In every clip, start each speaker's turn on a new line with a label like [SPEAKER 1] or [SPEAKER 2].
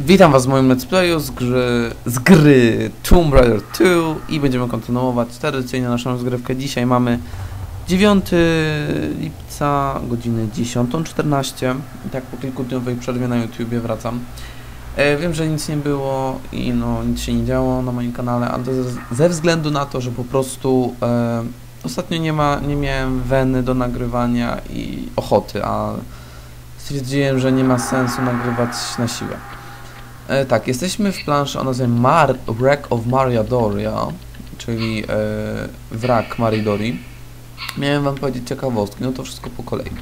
[SPEAKER 1] Witam was w moim let's playu z gry, z gry Tomb Raider 2 i będziemy kontynuować tradycyjnie naszą rozgrywkę. Dzisiaj mamy 9 lipca, godzinę 10.14 i tak po kilkudniowej przerwie na YouTubie wracam. E, wiem, że nic nie było i no nic się nie działo na moim kanale, ale ze względu na to, że po prostu e, ostatnio nie, ma, nie miałem weny do nagrywania i ochoty, a stwierdziłem, że nie ma sensu nagrywać na siłę. E, tak, jesteśmy w planszy o nazwie Mar Wreck of Maria Doria, czyli e, wrak Maridori. Miałem wam powiedzieć ciekawostki, no to wszystko po kolei. E,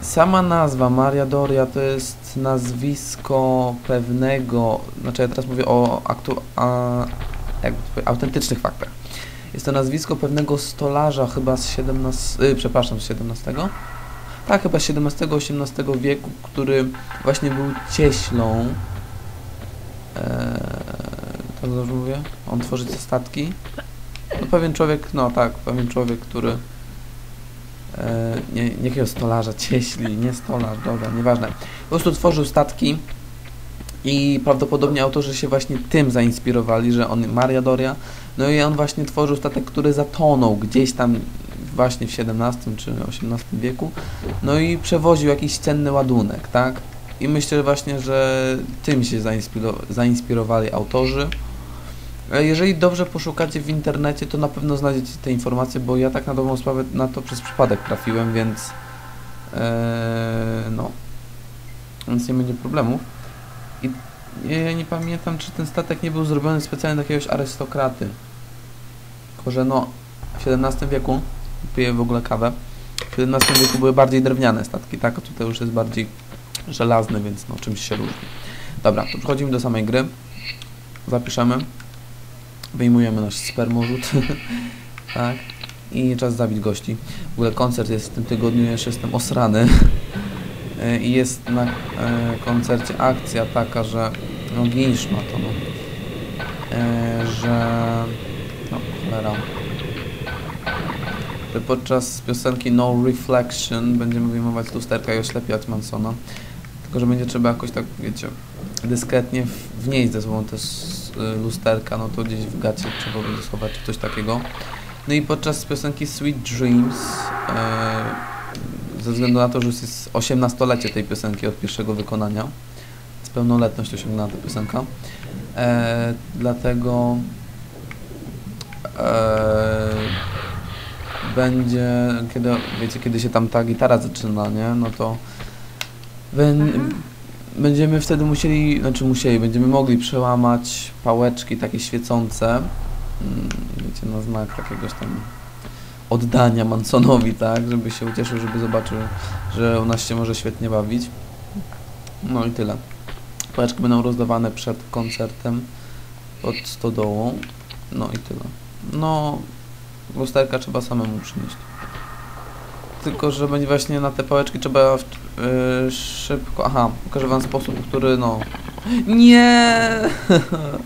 [SPEAKER 1] sama nazwa Maria Doria to jest nazwisko pewnego, znaczy ja teraz mówię o aktu, a, jakby autentycznych faktach. Jest to nazwisko pewnego stolarza chyba z 17, y, przepraszam, z 17? Tak, chyba XVII-XVIII wieku, który właśnie był cieślą. Eee, tak dobrze mówię? On tworzy te statki. No pewien człowiek, no tak, pewien człowiek, który e, nie, nie jakiego stolarza, cieśli, nie stolarz, dobra, nieważne. Po prostu tworzył statki i prawdopodobnie autorzy się właśnie tym zainspirowali, że on, Maria Doria, no i on właśnie tworzył statek, który zatonął gdzieś tam właśnie w XVII czy XVIII wieku, no i przewoził jakiś cenny ładunek, tak? I myślę właśnie, że tym się zainspiro zainspirowali autorzy. E, Jeżeli dobrze poszukacie w internecie, to na pewno znajdziecie te informacje, bo ja tak na dobrą sprawę na to przez przypadek trafiłem, więc e, no, więc nie będzie problemów. I ja nie pamiętam, czy ten statek nie był zrobiony specjalnie dla jakiegoś arystokraty. Tylko, że no, w XVII wieku piję w ogóle kawę. W XVII wieku były bardziej drewniane statki, tak? A tutaj już jest bardziej żelazny, więc no czymś się różni. Dobra, to przechodzimy do samej gry. Zapiszemy. Wyjmujemy nasz spermorzut. tak. I czas zabić gości. W ogóle koncert jest w tym tygodniu, jeszcze jestem osrany. I jest na e, koncercie akcja taka, że no ginisz ma to, no. E, że no cholera podczas piosenki No Reflection będziemy wyjmować lusterka i oślepiać Mansona. Tylko, że będzie trzeba jakoś tak, wiecie, dyskretnie wnieść ze sobą te lusterka, no to gdzieś w gacie trzeba będzie schować czy coś takiego. No i podczas piosenki Sweet Dreams, e, ze względu na to, że już jest 18-lecie tej piosenki od pierwszego wykonania, z pełnoletność osiągnęła ta piosenka, e, dlatego e, będzie, kiedy, wiecie, kiedy się tam ta gitara zaczyna, nie, no to będziemy wtedy musieli, znaczy musieli, będziemy mogli przełamać pałeczki takie świecące, mm, wiecie, na znak jakiegoś tam oddania Mansonowi, tak, żeby się ucieszył, żeby zobaczył, że u nas się może świetnie bawić. No i tyle. Pałeczki będą rozdawane przed koncertem pod stodołą. No i tyle. No, lusterka trzeba samemu przynieść. Tylko, że będzie właśnie na te pałeczki trzeba yy, szybko... Aha, pokażę wam sposób, który no... Nie!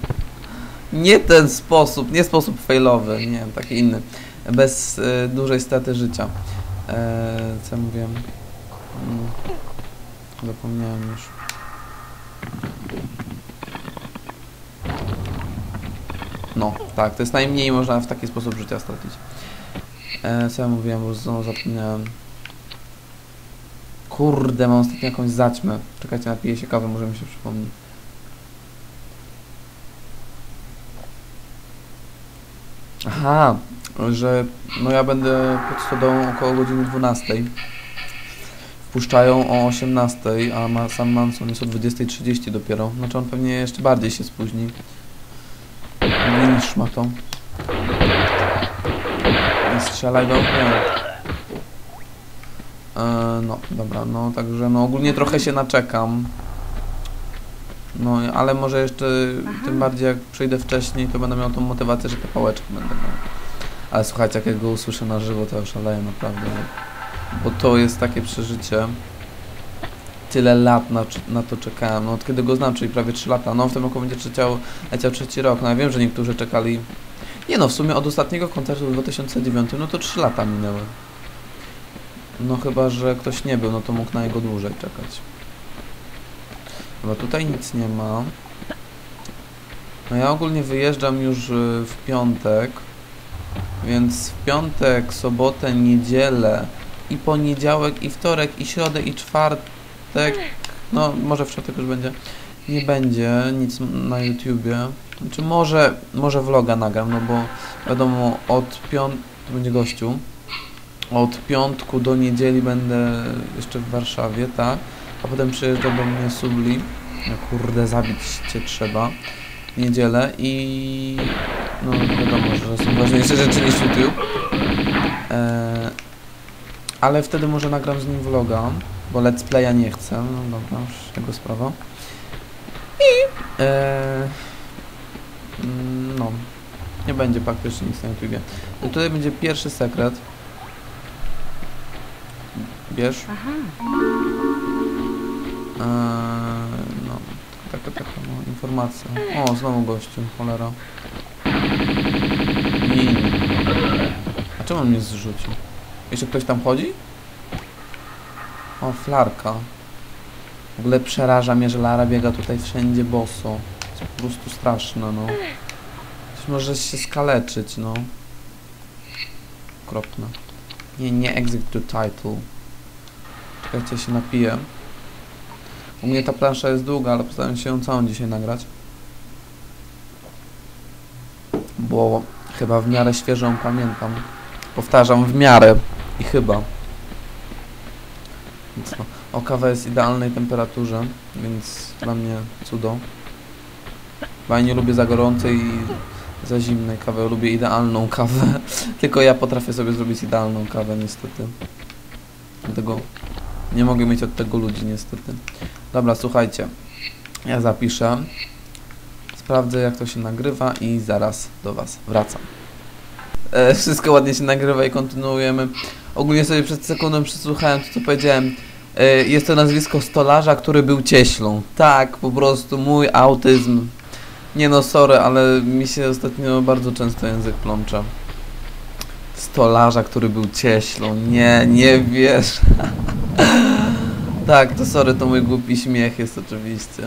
[SPEAKER 1] nie ten sposób, nie sposób failowy, nie, taki inny. Bez yy, dużej straty życia. Yy, co ja mówiłem? Hmm. Zapomniałem już. No, tak, to jest najmniej można w taki sposób życia stracić. E, co ja mówiłem, bo znowu zapomniałem. Kurde, mam ostatnio jakąś zaćmę. Czekajcie, napiję się kawy, może mi się przypomni. Aha, że no ja będę pod stodołą około godziny 12. Wpuszczają o 18, a ma, sam Manson jest o 20.30 dopiero. Znaczy on pewnie jeszcze bardziej się spóźni niż ma to. Nie strzelaj do mnie. E, no, dobra, no także no ogólnie trochę się naczekam. No, ale może jeszcze tym bardziej jak przyjdę wcześniej, to będę miał tą motywację, że te pałeczki będę miał. Ale słuchajcie, jak ja go usłyszę na żywo, to już szaleję naprawdę. Bo to jest takie przeżycie. Tyle lat na, na to czekałem, no od kiedy go znam, czyli prawie 3 lata. No w tym roku będzie leciał, leciał trzeci rok, no ja wiem, że niektórzy czekali... Nie no, w sumie od ostatniego koncertu w 2009, no to 3 lata minęły. No chyba, że ktoś nie był, no to mógł na jego dłużej czekać. Bo tutaj nic nie ma. No ja ogólnie wyjeżdżam już y, w piątek, więc w piątek, sobotę, niedzielę i poniedziałek, i wtorek, i środę, i czwartek, no może w czwartek już będzie, nie będzie nic na YouTubie. Znaczy może, może vloga nagram, no bo wiadomo od piątku, to będzie gościu, od piątku do niedzieli będę jeszcze w Warszawie, tak? A potem przyjeżdża do mnie Subli. No kurde, zabić cię trzeba. W niedzielę i... No wiadomo, że są ważniejsze rzeczy niż YouTube. E, ale wtedy może nagram z nim vloga, bo let's playa nie chcę. No dobra, już jego sprawa. I... E, mm, no. Nie będzie faktycznie nic na YouTubie. Tutaj będzie pierwszy sekret. Bierz.
[SPEAKER 2] Aha.
[SPEAKER 1] Eee, no, taka, taka no, informacja. O, znowu gościu, cholera. I... A czemu on mnie zrzucił? Jeszcze ktoś tam chodzi? O, flarka. W ogóle przeraża mnie, że Lara biega tutaj wszędzie boso. Jest po prostu straszne, no. Może się skaleczyć, no. Okropne. Nie, nie exit to title. Czekajcie, się napiję. U mnie ta plansza jest długa, ale postaram się ją całą dzisiaj nagrać. Bo chyba w miarę świeżo ją pamiętam. Powtarzam, w miarę i chyba. No. O, kawa jest idealnej temperaturze, więc dla mnie cudo. Bo ja nie lubię za gorącej i za zimnej kawy. Lubię idealną kawę. Tylko ja potrafię sobie zrobić idealną kawę, niestety. Dlatego nie mogę mieć od tego ludzi, niestety. Dobra, słuchajcie. Ja zapiszę. Sprawdzę, jak to się nagrywa i zaraz do Was wracam. E, wszystko ładnie się nagrywa i kontynuujemy. Ogólnie sobie przed sekundą przesłuchałem to, co powiedziałem. E, jest to nazwisko stolarza, który był cieślą. Tak, po prostu mój autyzm. Nie no, sorry, ale mi się ostatnio bardzo często język plącze. Stolarza, który był cieślą. Nie, nie wiesz. tak, to sorry, to mój głupi śmiech jest oczywiście.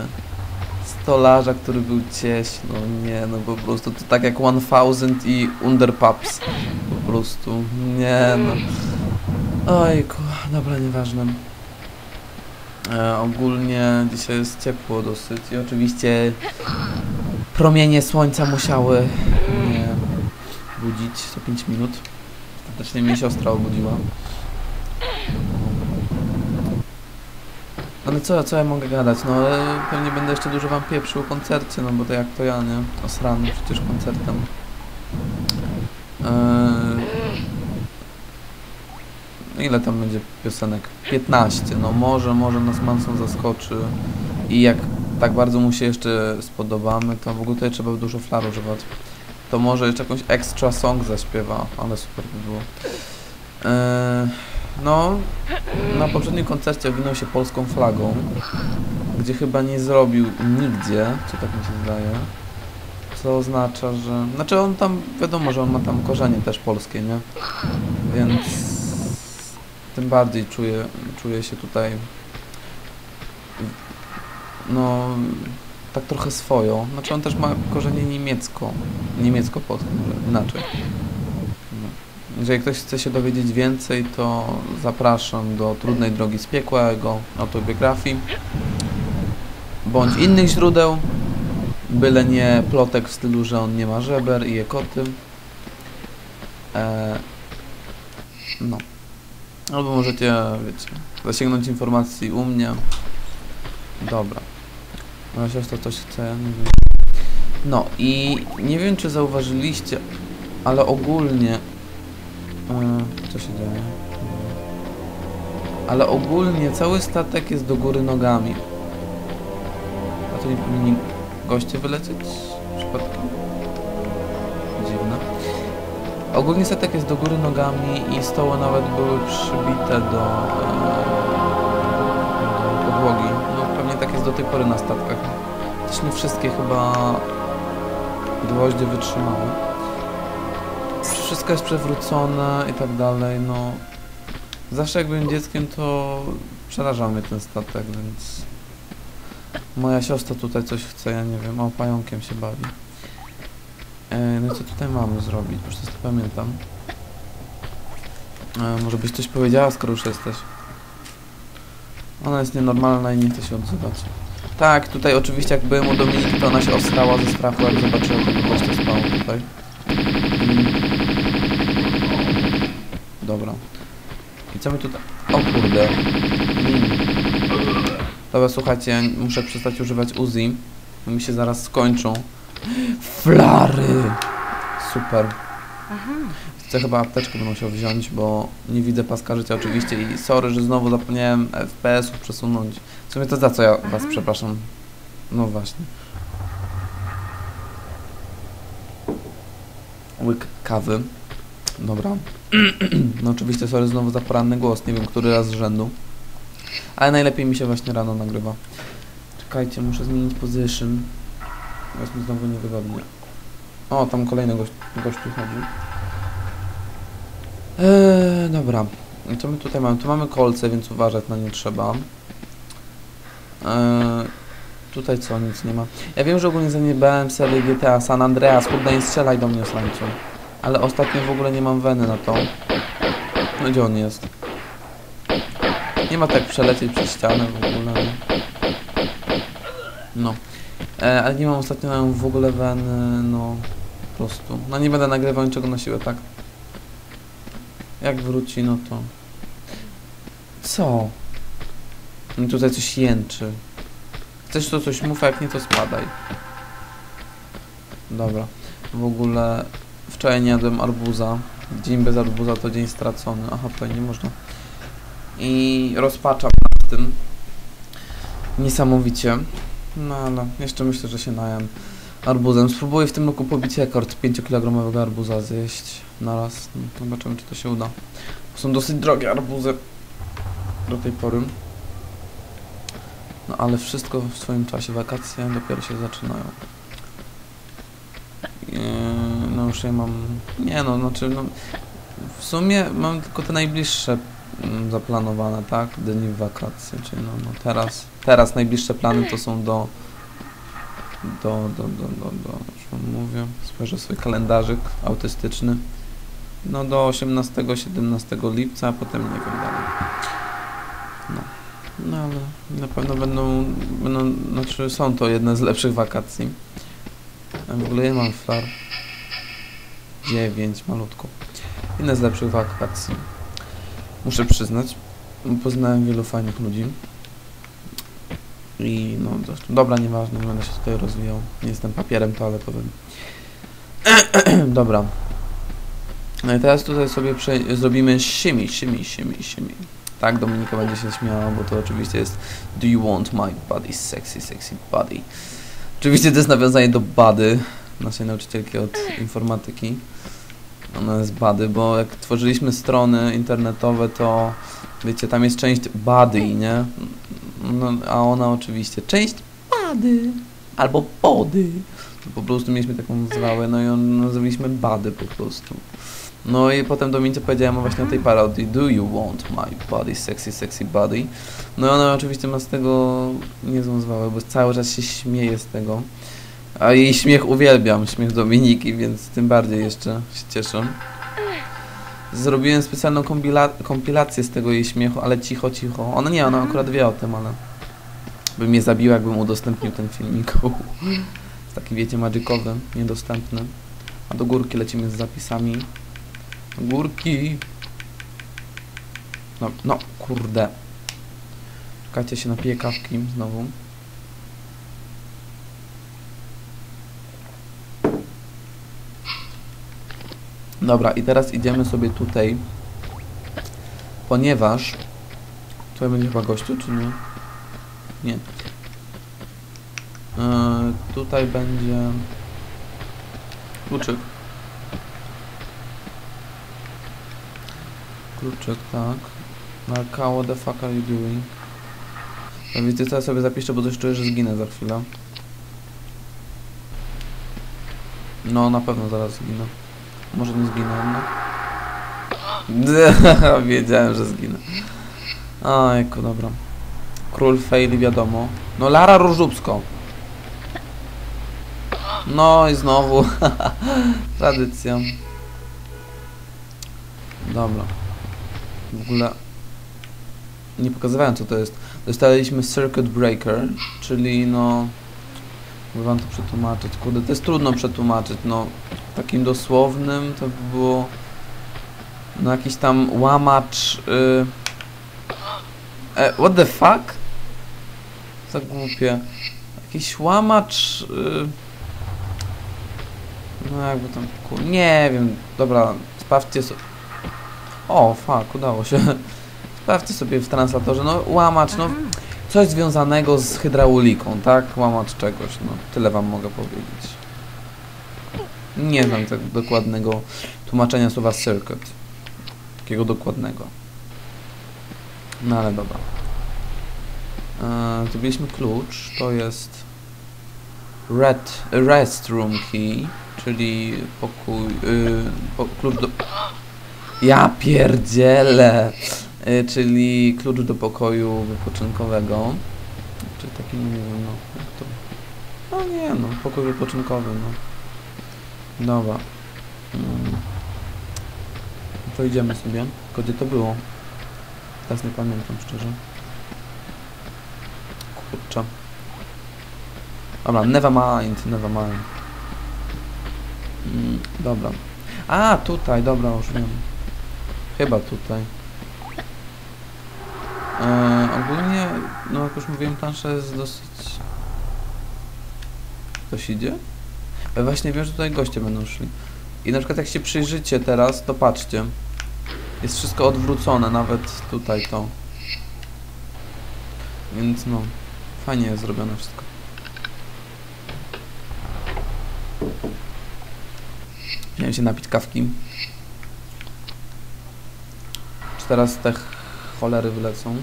[SPEAKER 1] Stolarza, który był cieślą. Nie, no po prostu to tak jak 1000 i Underpups. Po prostu. Nie no. Ojku, dobra, nieważne. E, ogólnie dzisiaj jest ciepło dosyć i oczywiście promienie słońca musiały mnie budzić co 5 minut. Ostatecznie mnie siostra obudziła. Ale co, co ja mogę gadać? No ale pewnie będę jeszcze dużo wam pieprzył o koncercie, no bo to jak to ja, nie? Osrany przecież koncertem. Eee, ile tam będzie piosenek? 15, no może, może nas Manson zaskoczy i jak tak bardzo mu się jeszcze spodobamy, to w ogóle tutaj trzeba dużo flar używać. To może jeszcze jakąś extra song zaśpiewa, ale super by było. Eee, no, na poprzednim koncercie owinął się polską flagą, gdzie chyba nie zrobił nigdzie, co tak mi się zdaje. Co oznacza, że... Znaczy on tam, wiadomo, że on ma tam korzenie też polskie, nie? Więc tym bardziej czuję, czuję się tutaj no tak trochę swoją. Znaczy on też ma korzenie niemiecko, niemiecko-polskie, może inaczej. No. Jeżeli ktoś chce się dowiedzieć więcej, to zapraszam do Trudnej Drogi z Piekła, jego autobiografii, bądź innych źródeł, byle nie plotek w stylu, że on nie ma żeber i je koty. Eee, no. Albo możecie, wiecie, zasięgnąć informacji u mnie. Dobra. Moja siostra coś chce, nie wiem. No i nie wiem, czy zauważyliście, ale ogólnie... Yy, co się dzieje? Ale ogólnie cały statek jest do góry nogami. A to nie powinni goście wylecieć? Przypadkiem? Ogólnie statek jest do góry nogami i stoły nawet były przybite do, do podłogi. No pewnie tak jest do tej pory na statkach. Też nie wszystkie chyba gwoździe wytrzymały. Wszystko jest przewrócone i tak dalej, no... Zawsze jak byłem dzieckiem, to przerażał mnie ten statek, więc... Moja siostra tutaj coś chce, ja nie wiem, o pająkiem się bawi. E, no co tutaj mamy zrobić? Już to pamiętam. E, może byś coś powiedziała, skoro już jesteś. Ona jest nienormalna i nie chce się odzywać. Tak, tutaj oczywiście jak byłem u to ona się ostała ze strachu, jak zobaczyła tego gościa spał tutaj. Mm. Dobra. I co my tutaj... O kurde. Mm. Dobra, słuchajcie, muszę przestać używać Uzi, bo mi się zaraz skończą. Flary! Super.
[SPEAKER 2] Aha.
[SPEAKER 1] Chcę chyba apteczkę będę musiał wziąć, bo nie widzę paska życia oczywiście i sorry, że znowu zapomniałem FPS-ów przesunąć. W sumie to za co ja was
[SPEAKER 2] Aha.
[SPEAKER 1] przepraszam. No właśnie. Łyk kawy. Dobra. No oczywiście sorry znowu za poranny głos, nie wiem który raz z rzędu. Ale najlepiej mi się właśnie rano nagrywa. Czekajcie, muszę zmienić position. Jest mi znowu niewygodnie. O, tam kolejny gość, tu chodzi. Eee, dobra. Co my tutaj mamy? Tu mamy kolce, więc uważać na nie trzeba. Eee, tutaj co? Nic nie ma. Ja wiem, że ogólnie zaniedbałem serię GTA San Andreas. Kurde, nie strzelaj do mnie, slańcu. Ale ostatnio w ogóle nie mam weny na to. No gdzie on jest? Nie ma tak przelecieć przez ścianę w ogóle. No. E, ale nie mam ostatnio w ogóle weny, no. Po prostu. No nie będę nagrywał niczego na siłę, tak? Jak wróci, no to... Co? I tutaj coś jęczy. Chcesz to coś mów, a jak nie to spadaj. Dobra. W ogóle wczoraj nie jadłem arbuza. Dzień bez arbuza to dzień stracony. Aha, tutaj nie można. I rozpaczam nad tym. Niesamowicie. No ale jeszcze myślę, że się najem arbuzem. Spróbuję w tym roku pobić rekord 5-kilogramowego arbuza zjeść na raz. No, zobaczymy, czy to się uda. Są dosyć drogie arbuzy do tej pory. No ale wszystko w swoim czasie. Wakacje dopiero się zaczynają. Eee, No już ja mam... Nie no, znaczy no... W sumie mam tylko te najbliższe zaplanowane, tak? Dni w wakacje, czyli no, no teraz... Teraz najbliższe plany to są do... Do, do, do, do, do... Wam mówię. Spojrzę swój kalendarzyk autystyczny. No do 18-17 lipca, a potem nie wiem dalej. No. No ale na pewno będą, będą, znaczy są to jedne z lepszych wakacji. W ogóle ja mam flar. 9, malutko. Jedne z lepszych wakacji. Muszę przyznać. Poznałem wielu fajnych ludzi. I no, zresztą, dobra, nieważne, nie będę się tutaj rozwijał. Nie jestem papierem toaletowym. dobra. No i teraz tutaj sobie zrobimy shimmy, shimmy, shimmy, shimmy. Tak, Dominika będzie się śmiała, bo to oczywiście jest Do you want my body, sexy, sexy body. Oczywiście to jest nawiązanie do Bady, naszej nauczycielki od informatyki. Jest Bady, bo jak tworzyliśmy strony internetowe, to wiecie, tam jest część Body, nie? No, a ona oczywiście część Bady albo Body. Po prostu mieliśmy taką nazwę, no i on nazwaliśmy Bady po prostu. No i potem Dominice powiedziałem właśnie o tej parodii Do you want my body, sexy, sexy body? No i ona oczywiście ma z tego niezłą zwałę, bo cały czas się śmieje z tego. A jej śmiech uwielbiam, śmiech Dominiki, więc tym bardziej jeszcze się cieszę. Zrobiłem specjalną kompila- kompilację z tego jej śmiechu, ale cicho, cicho. Ona nie, ona akurat wie o tym, ale by mnie zabiła, jakbym udostępnił ten filmik. Jest taki, wiecie, magicowy, niedostępny. A do górki lecimy z zapisami. Górki. No, no, kurde. Czekajcie się napije kawki znowu. Dobra, i teraz idziemy sobie tutaj, ponieważ tutaj będzie chyba gościu, czy nie? Nie. Yy, tutaj będzie kluczyk. Kluczyk, tak. Marka, what the fuck are you doing? No wiecie co, ja sobie zapiszę, bo coś czuję, że zginę za chwilę. No, na pewno zaraz zginę. Może nie zginę jednak. Wiedziałem, że zginę. Ojku, dobra. Król faili wiadomo. No Lara Różubsko. No i znowu. Tradycja. Dobra. W ogóle nie pokazywałem co to jest. Dostaliśmy Circuit Breaker, czyli no... Mogę wam to przetłumaczyć. Kurde, to jest trudno przetłumaczyć, no... Takim dosłownym to by było... No jakiś tam łamacz... Y... E, what the fuck? Za głupie. Jakiś łamacz... Y... No jakby tam... Ku... Nie wiem. Dobra, sprawdźcie sobie... O, fuck, udało się. Sprawdźcie sobie w translatorze, no łamacz, no coś związanego z hydrauliką, tak? Łamacz czegoś, no tyle wam mogę powiedzieć. Nie znam tak dokładnego tłumaczenia słowa circuit. Takiego dokładnego. No ale dobra. Eee, tu mieliśmy klucz, to jest red, restroom key, czyli pokój, yy, po, klucz do... Ja pierdzielę! Y, czyli klucz do pokoju wypoczynkowego. Czy taki, nie wiem, no, jak to... No nie, no, pokój wypoczynkowy, no. Dobra. Mm. To idziemy sobie. Tylko gdzie to było? Teraz nie pamiętam, szczerze. Kurczę. Dobra, never mind, never mind. Mm, dobra. A, tutaj, dobra, już wiem. Chyba tutaj. E, ogólnie, no jak już mówiłem, plansza jest dosyć... Ktoś idzie? Ja właśnie wiem, że tutaj goście będą szli. I na przykład jak się przyjrzycie teraz, to patrzcie. Jest wszystko odwrócone, nawet tutaj to. Więc no, fajnie jest zrobione wszystko. Miałem się napić kawki. Czy teraz te cholery wylecą?